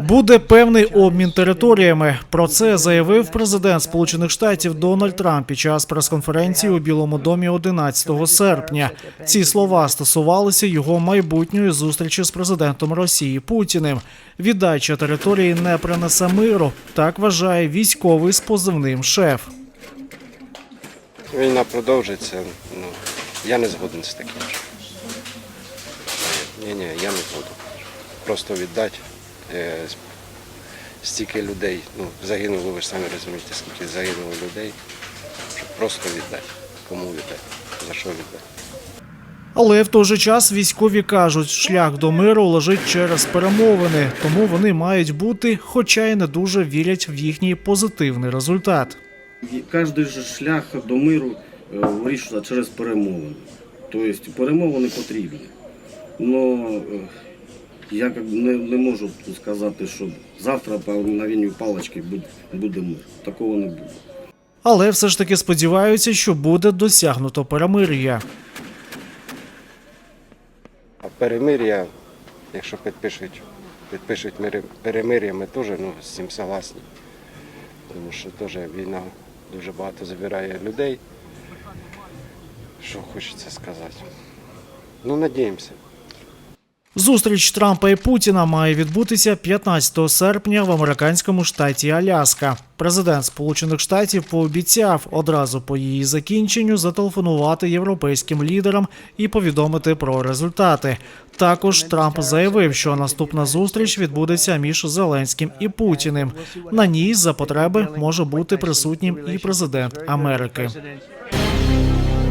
Буде певний обмін територіями. Про це заявив президент Сполучених Штатів Дональд Трамп під час прес-конференції у Білому домі 11 серпня. Ці слова стосувалися його майбутньої зустрічі з президентом Росії Путіним. Віддача території не принесе миру. Так вважає військовий з позивним шеф. Війна продовжиться. Ну, я не згоден з таким. Ні, ні, я не буду. Просто віддати. Е, стільки людей, ну, загинуло, ви ж самі розумієте, скільки загинуло людей, щоб просто віддати. Кому віддати? За що віддати? Але в той же час військові кажуть, шлях до миру лежить через перемовини, тому вони мають бути, хоча й не дуже вірять в їхній позитивний результат. Кожен же шлях до миру е, вирішується через перемовини. Тобто перемовини потрібні. Но е, я як не, не можу сказати, що завтра по мгновенню палички буде, буде мир. Такого не буде. Але все ж таки сподіваються, що буде досягнуто перемир'я. А перемир'я, якщо підпишуть, підпишуть мири- перемир'я, ми теж ну, з цим согласні. Тому що теж війна дуже багато забирає людей. Що хочеться сказати. Ну, надіємося. Зустріч Трампа і Путіна має відбутися 15 серпня в американському штаті Аляска. Президент Сполучених Штатів пообіцяв одразу по її закінченню зателефонувати європейським лідерам і повідомити про результати. Також Трамп заявив, що наступна зустріч відбудеться між Зеленським і Путіним. На ній за потреби може бути присутнім і президент Америки.